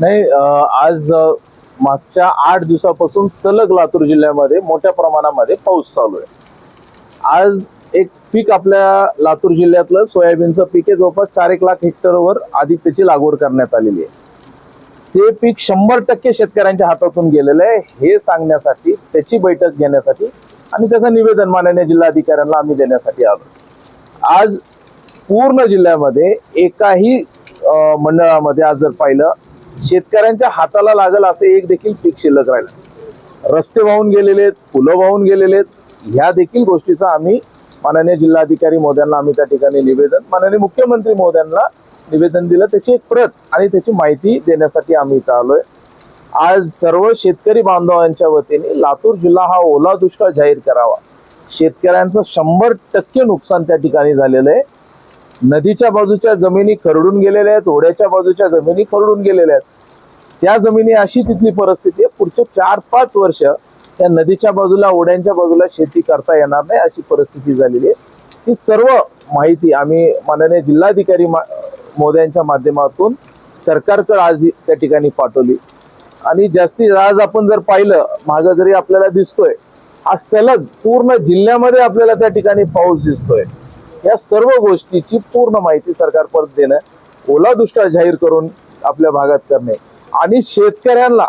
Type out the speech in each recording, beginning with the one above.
नाही आज मागच्या आठ दिवसापासून सलग लातूर जिल्ह्यामध्ये मोठ्या प्रमाणामध्ये पाऊस चालू आहे. आज एक पीक आपल्या लातूर जिल्ह्यातलं सोयाबीनचं पीक आहे जवळपास चार एक लाख हेक्टरवर आधी त्याची लागवड करण्यात आलेली आहे. ते पीक शंभर टक्के शेतकऱ्यांच्या हातातून गेलेलं आहे हे सांगण्यासाठी त्याची बैठक घेण्यासाठी आणि त्याचं निवेदन माननीय जिल्हाधिकाऱ्यांना आम्ही देण्यासाठी आलो. आज पूर्ण जिल्ह्यामध्ये एकाही मंडळामध्ये आज जर पाहिलं शेतकऱ्यांच्या हाताला लागल असे एक देखील पीक शिल्लक राहिलं रस्ते वाहून गेलेले आहेत फुलं वाहून गेलेले आहेत. ह्या देखील गोष्टीचा आम्ही माननीय जिल्हाधिकारी महोदयांना आम्ही त्या ठिकाणी निवेदन माननीय मुख्यमंत्री महोदयांना निवेदन दिलं. त्याची एक प्रत आणि त्याची माहिती देण्यासाठी आम्ही इथं आलोय. आज सर्व शेतकरी बांधवांच्या वतीने लातूर जिल्हा हा ओला दुष्काळ जाहीर करावा. शेतकऱ्यांचं शंभर टक्के नुकसान त्या ठिकाणी झालेलं आहे. नदीच्या बाजूच्या जमिनी खरडून गेलेल्या आहेत ओढ्याच्या बाजूच्या जमिनी खरडून गेलेल्या आहेत. त्या जमिनी अशी तिथली परिस्थिती आहे पुढचे चार पाच वर्ष त्या नदीच्या बाजूला ओढ्यांच्या बाजूला शेती करता येणार नाही अशी परिस्थिती झालेली आहे. ही सर्व माहिती आम्ही माननीय जिल्हाधिकारी मा- महोदयांच्या माध्यमातून सरकारकडे आज त्या ठिकाणी पाठवली. आणि जास्तीत आज आपण जर पाहिलं मागं जरी आपल्याला दिसतोय हा सलग पूर्ण जिल्ह्यामध्ये आपल्याला त्या ठिकाणी पाऊस दिसतोय. या सर्व गोष्टीची पूर्ण माहिती सरकारपर्यंत देणं ओला दुष्काळ जाहीर करून आपल्या भागात करणे. आणि शेतकऱ्यांना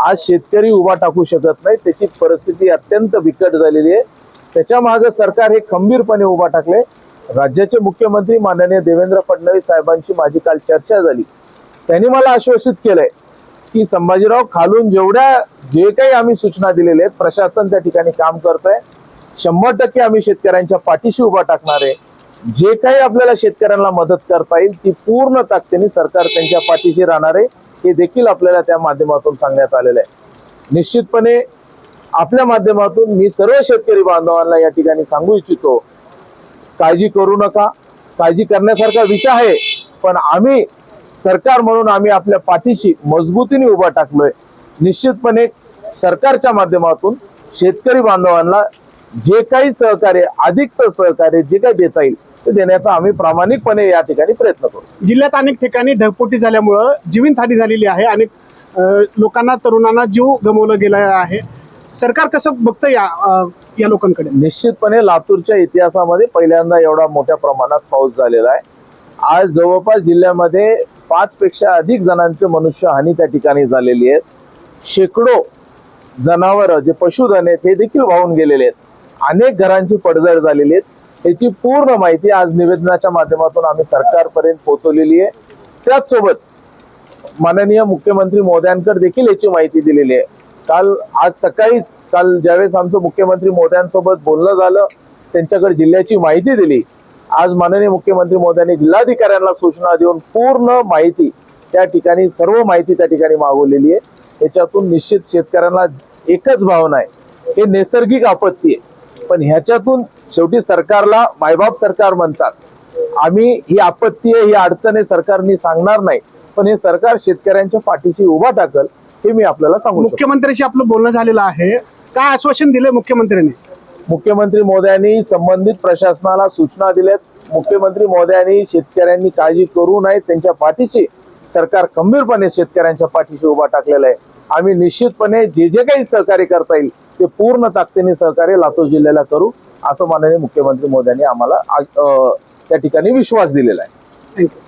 आज शेतकरी उभा टाकू शकत नाही त्याची परिस्थिती अत्यंत बिकट झालेली आहे. त्याच्यामागे सरकार हे खंबीरपणे उभा टाकले राज्याचे मुख्यमंत्री माननीय देवेंद्र फडणवीस साहेबांची माझी काल चर्चा झाली. त्यांनी मला आश्वासित केलंय की संभाजीराव खालून जेवढ्या जे काही आम्ही सूचना दिलेल्या आहेत प्रशासन त्या ठिकाणी काम करतंय. शंभर टक्के आम्ही शेतकऱ्यांच्या पाठीशी उभा टाकणार आहे. जे काही आपल्याला शेतकऱ्यांना मदत करता येईल ती पूर्ण ताकदीने सरकार त्यांच्या पाठीशी राहणार आहे. हे देखील आपल्याला त्या माध्यमातून सांगण्यात आलेलं आहे. निश्चितपणे आपल्या माध्यमातून मी सर्व शेतकरी बांधवांना या ठिकाणी सांगू इच्छितो काळजी करू नका. काळजी करण्यासारखा विषय आहे पण आम्ही सरकार म्हणून आम्ही आपल्या पाठीशी मजबूतीने उभा टाकलोय. निश्चितपणे सरकारच्या माध्यमातून शेतकरी बांधवांना जे काही सहकार्य अधिकचं सहकार्य जे काही देता येईल ते देण्याचा आम्ही प्रामाणिकपणे या ठिकाणी प्रयत्न करू. जिल्ह्यात अनेक ठिकाणी ढगपोटी झाल्यामुळं जीवितहानी झालेली आहे. अनेक लोकांना तरुणांना जीव गमवलं गेला आहे. सरकार कसं बघतं या या लोकांकडे? निश्चितपणे लातूरच्या इतिहासामध्ये पहिल्यांदा एवढा मोठ्या प्रमाणात पाऊस झालेला आहे. आज जवळपास जिल्ह्यामध्ये पाच पेक्षा अधिक जणांचे मनुष्यहानी त्या ठिकाणी झालेली आहे शेकडो जनावर जे पशुधन आहेत हे देखील वाहून गेलेले आहेत. अनेक घरांची पडझड झालेली आहेत. याची पूर्ण माहिती आज निवेदनाच्या माध्यमातून आम्ही सरकारपर्यंत पोहोचवलेली आहे. त्याचसोबत माननीय मुख्यमंत्री मोद्यांकडे देखील याची माहिती दिलेली आहे. काल आज सकाळीच काल ज्यावेळेस आमचं मुख्यमंत्री मोद्यांसोबत बोलणं झालं त्यांच्याकडे जिल्ह्याची माहिती दिली. आज माननीय मुख्यमंत्री मोद्यांनी जिल्हाधिकाऱ्यांना सूचना देऊन पूर्ण माहिती त्या ठिकाणी सर्व माहिती त्या ठिकाणी मागवलेली आहे. याच्यातून निश्चित शेतकऱ्यांना एकच भावना आहे. हे नैसर्गिक आपत्ती आहे. पण ह्याच्यातून शेवटी सरकारला मायबाप सरकार म्हणतात. आम्ही ही आपत्ती आहे ही अडचण आहे सरकारनी सांगणार नाही. पण हे सरकार शेतकऱ्यांच्या पाठीशी उभा टाकल हे मी आपल्याला सांगू मुख्यमंत्र्यांशी आपलं बोलणं झालेलं आहे. काय आश्वासन दिलंय मुख्यमंत्र्यांनी? मुख्यमंत्री महोदयांनी संबंधित प्रशासनाला सूचना दिल्यात. मुख्यमंत्री महोदयांनी शेतकऱ्यांनी काळजी करू नये त्यांच्या पाठीशी सरकार खंबीरपणे शेतकऱ्यांच्या पाठीशी उभा टाकलेला आहे. आम्ही निश्चितपणे जे जे काही सहकार्य करता येईल ते पूर्ण ताकदीने सहकार्य लातूर जिल्ह्याला करू असं माननीय मुख्यमंत्री महोदयांनी आम्हाला आज, त्या ठिकाणी विश्वास दिलेला आहे. थँक्यू